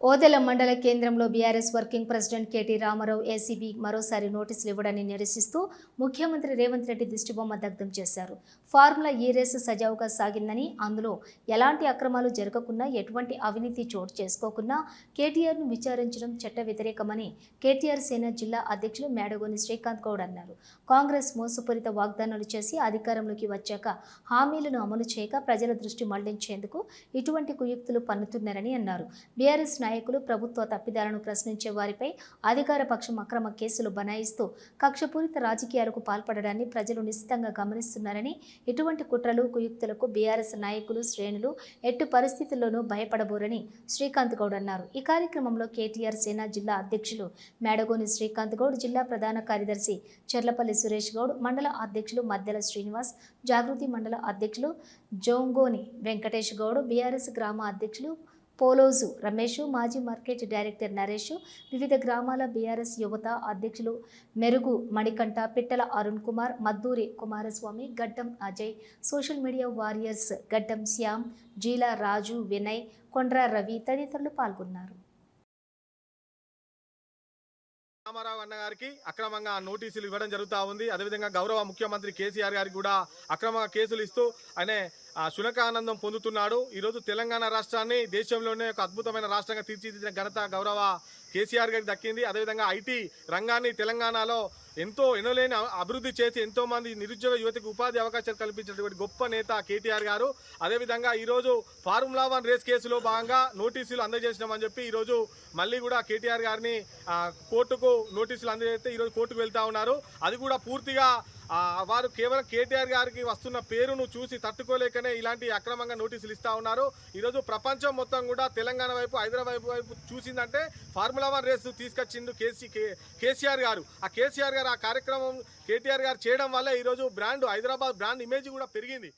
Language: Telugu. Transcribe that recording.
ఓదెల మండల కేంద్రంలో BRS working president KT Rama Rao ACB మరోసారి నోటీసులు ఇవ్వడాన్ని నిరసిస్తూ ముఖ్యమంత్రి రేవంత్ రెడ్డి దిష్టిబొమ్మ దగ్ధం చేశారు. ఫార్ములా ఈ రేసు సజావుగా సాగిందని అందులో ఎలాంటి అక్రమాలు జరగకున్నా ఎటువంటి అవినీతి చోటు చేసుకోకున్నా కేటీఆర్ను విచారించడం చట్ట వ్యతిరేకమని కేటీఆర్ సేన జిల్లా అధ్యక్షులు మేడగోని శ్రీకాంత్ గౌడ్ అన్నారు. కాంగ్రెస్ మోసపూరిత వాగ్దానాలు చేసి అధికారంలోకి వచ్చాక హామీలను అమలు చేయక ప్రజల దృష్టి మళ్ళించేందుకు ఇటువంటి కుయుక్తులు పన్నుతున్నారని అన్నారు. బీఆర్ఎస్ నాయకులు ప్రభుత్వ తప్పిదాలను ప్రశ్నించే వారిపై అధికార పక్షం అక్రమ కేసులు బనాయిస్తూ కక్షపూరిత రాజకీయాలకు పాల్పడడాన్ని ప్రజలు నిశ్చితంగా గమనిస్తున్నారని ఇటువంటి కుట్రలు కుయుక్తులకు బీఆర్ఎస్ నాయకులు శ్రేణులు ఎట్టు పరిస్థితుల్లోనూ భయపడబోరని శ్రీకాంత్ గౌడ్ అన్నారు. ఈ కార్యక్రమంలో కేటీఆర్ సేన జిల్లా అధ్యక్షులు మేడగోని శ్రీకాంత్ గౌడ్ జిల్లా ప్రధాన కార్యదర్శి చెర్లపల్లి సురేష్ గౌడ్ మండల అధ్యక్షులు మద్దెల శ్రీనివాస్ జాగృతి మండల అధ్యక్షులు జోంగోని వెంకటేష్ గౌడ్ బీఆర్ఎస్ గ్రామ అధ్యక్షులు పోలోజు రమేష్ మాజీ మార్కెట్ డైరెక్టర్ నరేష్ వివిధ గ్రామాల బీఆర్ఎస్ యువత అధ్యక్షులు మెరుగు మణికంఠ పిట్టల అరుణ్ కుమార్ మద్దూరి కుమారస్వామి గడ్డం అజయ్ సోషల్ మీడియా వారియర్స్ గడ్డం శ్యామ్ జీలా రాజు వినయ్ కొండ్ర రవి తదితరులు పాల్గొన్నారు. రామారావు అన్న గారికి అక్రమంగా నోటీసులు ఇవ్వడం జరుగుతూ ఉంది. అదేవిధంగా గౌరవ ముఖ్యమంత్రి కేసీఆర్ గారికి కూడా అక్రమంగా కేసులు ఇస్తూ అనే శునకానందం పొందుతున్నాడు. ఈరోజు తెలంగాణ రాష్ట్రాన్ని దేశంలోనే ఒక అద్భుతమైన రాష్ట్రంగా తీర్చిదిద్దిన ఘనత గౌరవ కేసీఆర్ గారికి దక్కింది. అదేవిధంగా ఐటీ రంగాన్ని తెలంగాణలో ఎంతో ఎనలేని అభివృద్ధి చేసి ఎంతోమంది నిరుద్యోగ యువతకు ఉపాధి అవకాశాలు కల్పించినటువంటి గొప్ప నేత కేటీఆర్ గారు. అదేవిధంగా ఈరోజు ఫార్ములా వన్ రేస్ కేసులో భాగంగా నోటీసులు అందజేసినామని చెప్పి ఈరోజు మళ్ళీ కూడా కేటీఆర్ గారిని కోర్టుకు నోటీసులు అందజేస్తే ఈరోజు కోర్టుకు వెళ్తా ఉన్నారు. అది కూడా పూర్తిగా వారు కేవలం కేటీఆర్ గారికి వస్తున్న పేరును చూసి తట్టుకోలేకనే ఇలాంటి అక్రమంగా నోటీసులు ఇస్తా ఉన్నారు. ఈరోజు ప్రపంచం మొత్తం కూడా తెలంగాణ వైపు హైదరాబాద్ వైపు చూసిందంటే ఫార్ములా వన్ రేసు తీసుకొచ్చిండు కేసీ కే- కేసీఆర్ గారు. ఆ కేసీఆర్ గారు ఆ కార్యక్రమం కేటీఆర్ గారు చేయడం వల్ల ఈరోజు బ్రాండ్ హైదరాబాద్ బ్రాండ్ ఇమేజ్ కూడా పెరిగింది.